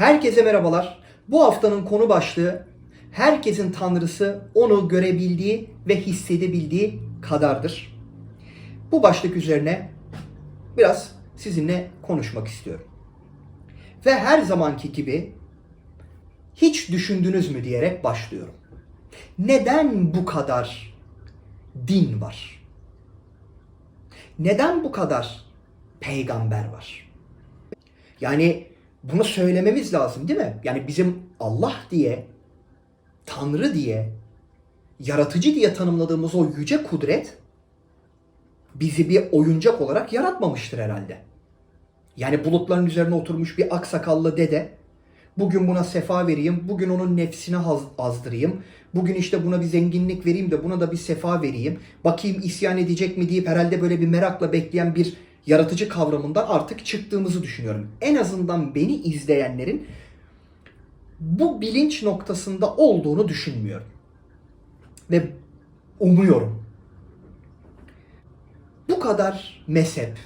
Herkese merhabalar. Bu haftanın konu başlığı herkesin tanrısı onu görebildiği ve hissedebildiği kadardır. Bu başlık üzerine biraz sizinle konuşmak istiyorum. Ve her zamanki gibi hiç düşündünüz mü diyerek başlıyorum. Neden bu kadar din var? Neden bu kadar peygamber var? Yani bunu söylememiz lazım değil mi? Yani bizim Allah diye, Tanrı diye, yaratıcı diye tanımladığımız o yüce kudret bizi bir oyuncak olarak yaratmamıştır herhalde. Yani bulutların üzerine oturmuş bir aksakallı dede bugün buna sefa vereyim, bugün onun nefsini haz- azdırayım, bugün işte buna bir zenginlik vereyim de buna da bir sefa vereyim, bakayım isyan edecek mi deyip herhalde böyle bir merakla bekleyen bir yaratıcı kavramından artık çıktığımızı düşünüyorum. En azından beni izleyenlerin bu bilinç noktasında olduğunu düşünmüyorum. Ve umuyorum. Bu kadar mezhep,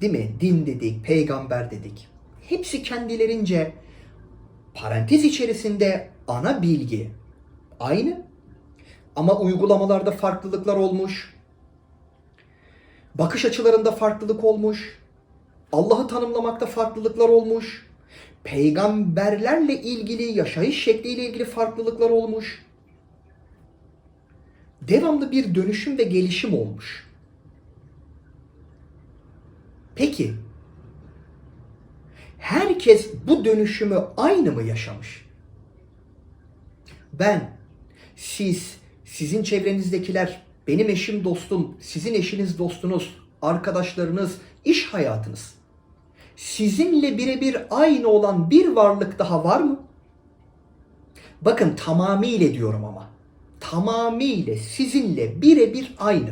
değil mi? Din dedik, peygamber dedik. Hepsi kendilerince parantez içerisinde ana bilgi aynı. Ama uygulamalarda farklılıklar olmuş. Bakış açılarında farklılık olmuş. Allah'ı tanımlamakta farklılıklar olmuş. Peygamberlerle ilgili, yaşayış şekliyle ilgili farklılıklar olmuş. Devamlı bir dönüşüm ve gelişim olmuş. Peki herkes bu dönüşümü aynı mı yaşamış? Ben, siz, sizin çevrenizdekiler, benim eşim dostum, sizin eşiniz dostunuz, arkadaşlarınız, iş hayatınız. Sizinle birebir aynı olan bir varlık daha var mı? Bakın tamamıyla diyorum ama. Tamamıyla sizinle birebir aynı.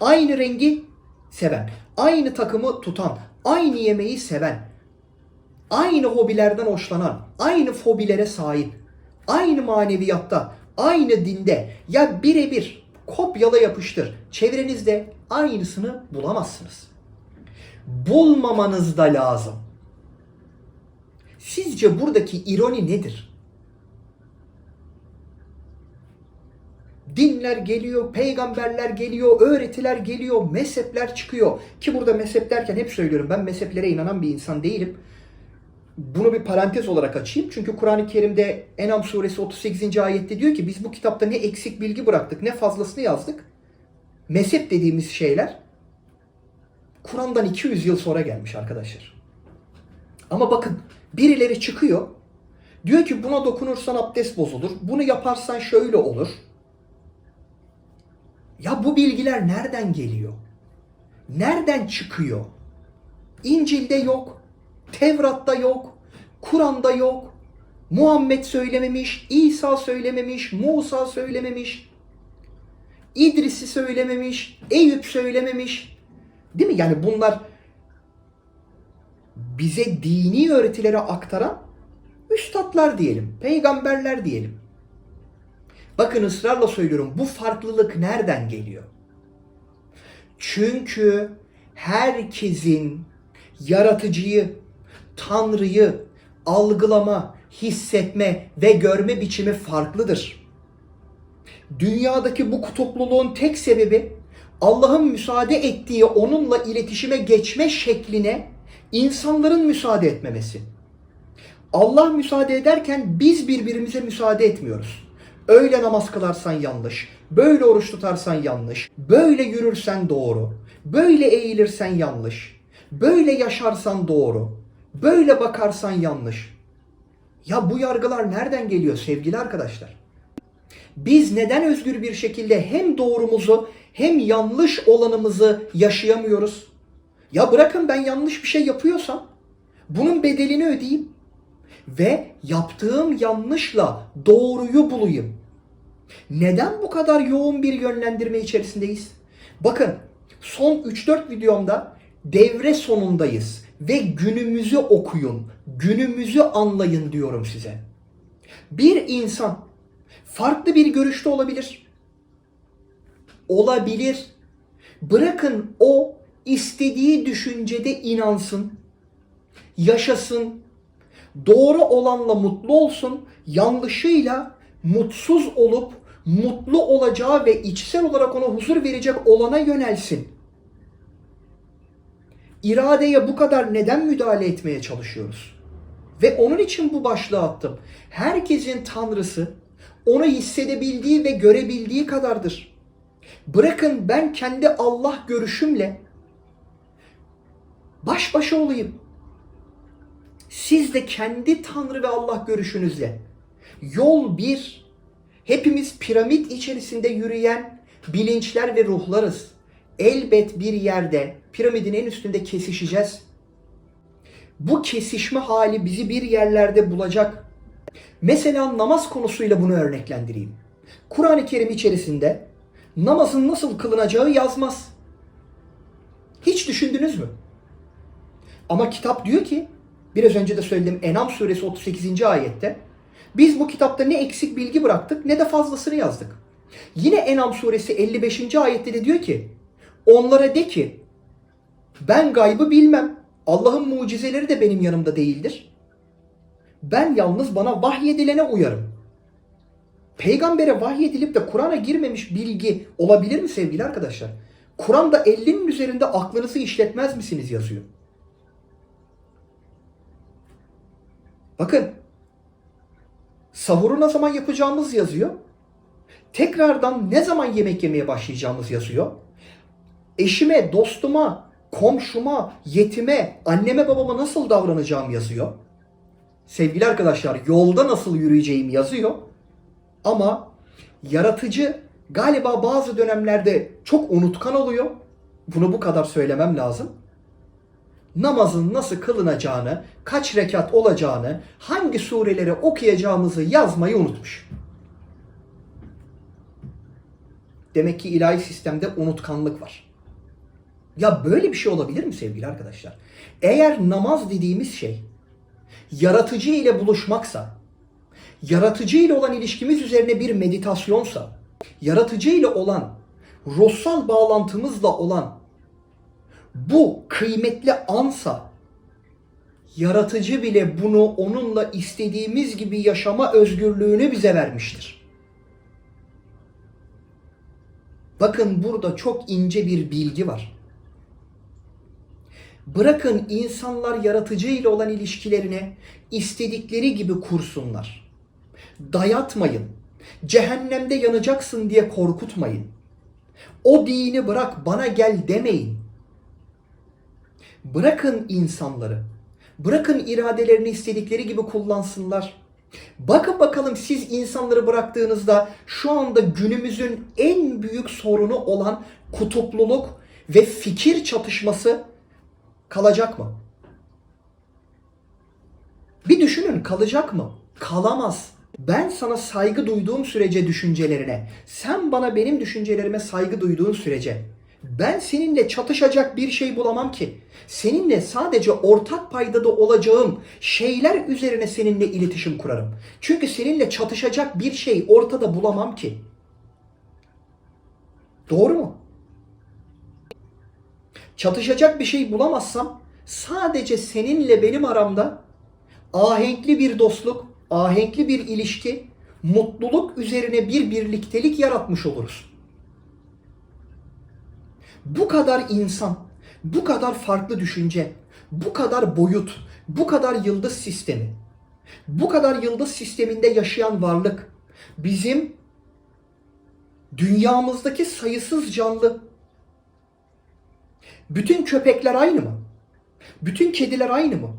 Aynı rengi seven, aynı takımı tutan, aynı yemeği seven, aynı hobilerden hoşlanan, aynı fobilere sahip, aynı maneviyatta, aynı dinde ya birebir kopyala yapıştır. Çevrenizde aynısını bulamazsınız. Bulmamanız da lazım. Sizce buradaki ironi nedir? Dinler geliyor, peygamberler geliyor, öğretiler geliyor, mezhepler çıkıyor. Ki burada mezhep derken hep söylüyorum ben mezheplere inanan bir insan değilim. Bunu bir parantez olarak açayım. Çünkü Kur'an-ı Kerim'de Enam suresi 38. ayette diyor ki biz bu kitapta ne eksik bilgi bıraktık ne fazlasını yazdık. Mezhep dediğimiz şeyler Kur'an'dan 200 yıl sonra gelmiş arkadaşlar. Ama bakın birileri çıkıyor. Diyor ki buna dokunursan abdest bozulur. Bunu yaparsan şöyle olur. Ya bu bilgiler nereden geliyor? Nereden çıkıyor? İncil'de yok. Tevrat'ta yok. Kur'an'da yok. Muhammed söylememiş, İsa söylememiş, Musa söylememiş. İdris'i söylememiş, Eyüp söylememiş. Değil mi? Yani bunlar bize dini öğretileri aktaran üstadlar diyelim, peygamberler diyelim. Bakın ısrarla söylüyorum bu farklılık nereden geliyor? Çünkü herkesin yaratıcıyı, Tanrı'yı algılama, hissetme ve görme biçimi farklıdır. Dünyadaki bu kutupluluğun tek sebebi Allah'ın müsaade ettiği onunla iletişime geçme şekline insanların müsaade etmemesi. Allah müsaade ederken biz birbirimize müsaade etmiyoruz. Öyle namaz kılarsan yanlış, böyle oruç tutarsan yanlış, böyle yürürsen doğru, böyle eğilirsen yanlış, böyle yaşarsan doğru, böyle bakarsan yanlış. Ya bu yargılar nereden geliyor sevgili arkadaşlar? Biz neden özgür bir şekilde hem doğrumuzu hem yanlış olanımızı yaşayamıyoruz? Ya bırakın ben yanlış bir şey yapıyorsam bunun bedelini ödeyeyim ve yaptığım yanlışla doğruyu bulayım. Neden bu kadar yoğun bir yönlendirme içerisindeyiz? Bakın son 3-4 videomda devre sonundayız ve günümüzü okuyun, günümüzü anlayın diyorum size. Bir insan farklı bir görüşte olabilir. Olabilir. Bırakın o istediği düşüncede inansın, yaşasın, doğru olanla mutlu olsun, yanlışıyla mutsuz olup mutlu olacağı ve içsel olarak ona huzur verecek olana yönelsin. İradeye bu kadar neden müdahale etmeye çalışıyoruz? Ve onun için bu başlığı attım. Herkesin tanrısı onu hissedebildiği ve görebildiği kadardır. Bırakın ben kendi Allah görüşümle baş başa olayım. Siz de kendi Tanrı ve Allah görüşünüzle yol bir, hepimiz piramit içerisinde yürüyen bilinçler ve ruhlarız. Elbet bir yerde piramidin en üstünde kesişeceğiz. Bu kesişme hali bizi bir yerlerde bulacak. Mesela namaz konusuyla bunu örneklendireyim. Kur'an-ı Kerim içerisinde namazın nasıl kılınacağı yazmaz. Hiç düşündünüz mü? Ama kitap diyor ki, biraz önce de söyledim Enam suresi 38. ayette, biz bu kitapta ne eksik bilgi bıraktık ne de fazlasını yazdık. Yine Enam suresi 55. ayette de diyor ki, onlara de ki, ben gaybı bilmem, Allah'ın mucizeleri de benim yanımda değildir. Ben yalnız bana vahyedilene uyarım. Peygambere vahyedilip de Kur'an'a girmemiş bilgi olabilir mi sevgili arkadaşlar? Kur'an'da 50'nin üzerinde aklınızı işletmez misiniz yazıyor. Bakın sahuru ne zaman yapacağımız yazıyor. Tekrardan ne zaman yemek yemeye başlayacağımız yazıyor. Eşime, dostuma, komşuma, yetime, anneme babama nasıl davranacağım yazıyor. Sevgili arkadaşlar yolda nasıl yürüyeceğim yazıyor. Ama yaratıcı galiba bazı dönemlerde çok unutkan oluyor. Bunu bu kadar söylemem lazım. Namazın nasıl kılınacağını, kaç rekat olacağını, hangi sureleri okuyacağımızı yazmayı unutmuş. Demek ki ilahi sistemde unutkanlık var. Ya böyle bir şey olabilir mi sevgili arkadaşlar? Eğer namaz dediğimiz şey yaratıcı ile buluşmaksa, yaratıcı ile olan ilişkimiz üzerine bir meditasyonsa, yaratıcı ile olan ruhsal bağlantımızla olan bu kıymetli ansa, yaratıcı bile bunu onunla istediğimiz gibi yaşama özgürlüğünü bize vermiştir. Bakın burada çok ince bir bilgi var. Bırakın insanlar yaratıcı ile olan ilişkilerini istedikleri gibi kursunlar. Dayatmayın. Cehennemde yanacaksın diye korkutmayın. O dini bırak bana gel demeyin. Bırakın insanları. Bırakın iradelerini istedikleri gibi kullansınlar. Bakın bakalım siz insanları bıraktığınızda şu anda günümüzün en büyük sorunu olan kutupluluk ve fikir çatışması kalacak mı? Bir düşünün kalacak mı? Kalamaz. Ben sana saygı duyduğum sürece düşüncelerine, sen bana benim düşüncelerime saygı duyduğun sürece ben seninle çatışacak bir şey bulamam ki. Seninle sadece ortak paydada olacağım şeyler üzerine seninle iletişim kurarım. Çünkü seninle çatışacak bir şey ortada bulamam ki. Doğru mu? Çatışacak bir şey bulamazsam sadece seninle benim aramda ahenkli bir dostluk, ahenkli bir ilişki, mutluluk üzerine bir birliktelik yaratmış oluruz. Bu kadar insan, bu kadar farklı düşünce, bu kadar boyut, bu kadar yıldız sistemi, bu kadar yıldız sisteminde yaşayan varlık bizim dünyamızdaki sayısız canlı. Bütün köpekler aynı mı? Bütün kediler aynı mı?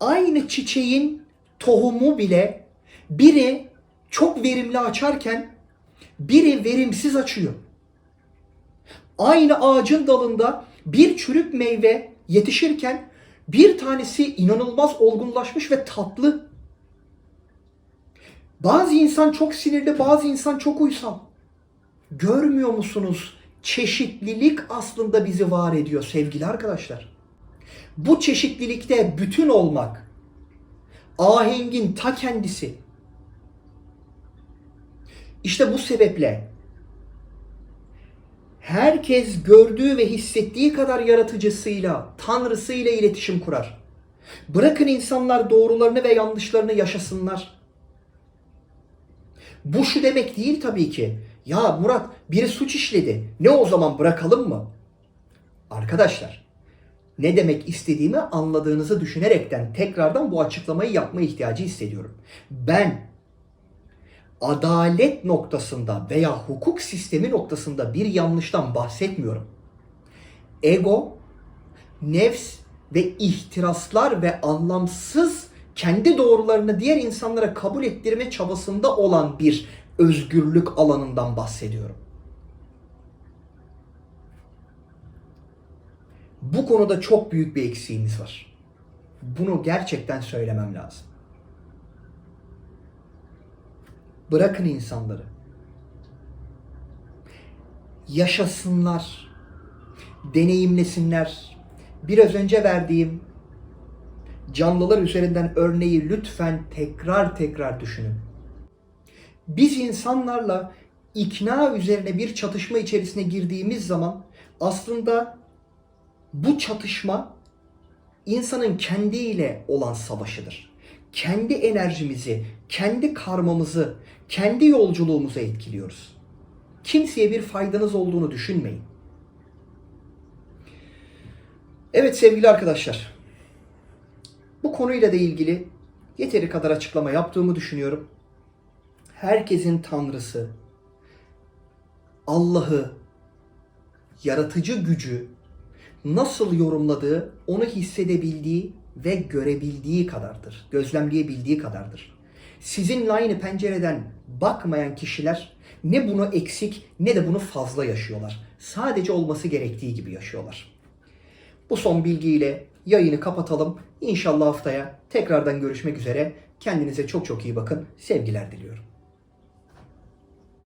Aynı çiçeğin tohumu bile biri çok verimli açarken biri verimsiz açıyor. Aynı ağacın dalında bir çürük meyve yetişirken bir tanesi inanılmaz olgunlaşmış ve tatlı. Bazı insan çok sinirli, bazı insan çok uysal. Görmüyor musunuz? Çeşitlilik aslında bizi var ediyor sevgili arkadaşlar. Bu çeşitlilikte bütün olmak, ahengin ta kendisi. İşte bu sebeple herkes gördüğü ve hissettiği kadar yaratıcısıyla, tanrısıyla iletişim kurar. Bırakın insanlar doğrularını ve yanlışlarını yaşasınlar. Bu şu demek değil tabii ki. Ya Murat biri suç işledi. Ne o zaman bırakalım mı? Arkadaşlar ne demek istediğimi anladığınızı düşünerekten tekrardan bu açıklamayı yapma ihtiyacı hissediyorum. Ben adalet noktasında veya hukuk sistemi noktasında bir yanlıştan bahsetmiyorum. Ego, nefs ve ihtiraslar ve anlamsız kendi doğrularını diğer insanlara kabul ettirme çabasında olan bir özgürlük alanından bahsediyorum. Bu konuda çok büyük bir eksiğimiz var. Bunu gerçekten söylemem lazım. Bırakın insanları. Yaşasınlar. Deneyimlesinler. Biraz önce verdiğim canlılar üzerinden örneği lütfen tekrar tekrar düşünün. Biz insanlarla ikna üzerine bir çatışma içerisine girdiğimiz zaman aslında bu çatışma insanın kendiyle olan savaşıdır. Kendi enerjimizi, kendi karmamızı, kendi yolculuğumuzu etkiliyoruz. Kimseye bir faydanız olduğunu düşünmeyin. Evet sevgili arkadaşlar. Bu konuyla da ilgili yeteri kadar açıklama yaptığımı düşünüyorum. Herkesin tanrısı, Allah'ı, yaratıcı gücü nasıl yorumladığı, onu hissedebildiği ve görebildiği kadardır. Gözlemleyebildiği kadardır. Sizinle aynı pencereden bakmayan kişiler ne bunu eksik ne de bunu fazla yaşıyorlar. Sadece olması gerektiği gibi yaşıyorlar. Bu son bilgiyle yayını kapatalım. İnşallah haftaya tekrardan görüşmek üzere. Kendinize çok çok iyi bakın. Sevgiler diliyorum.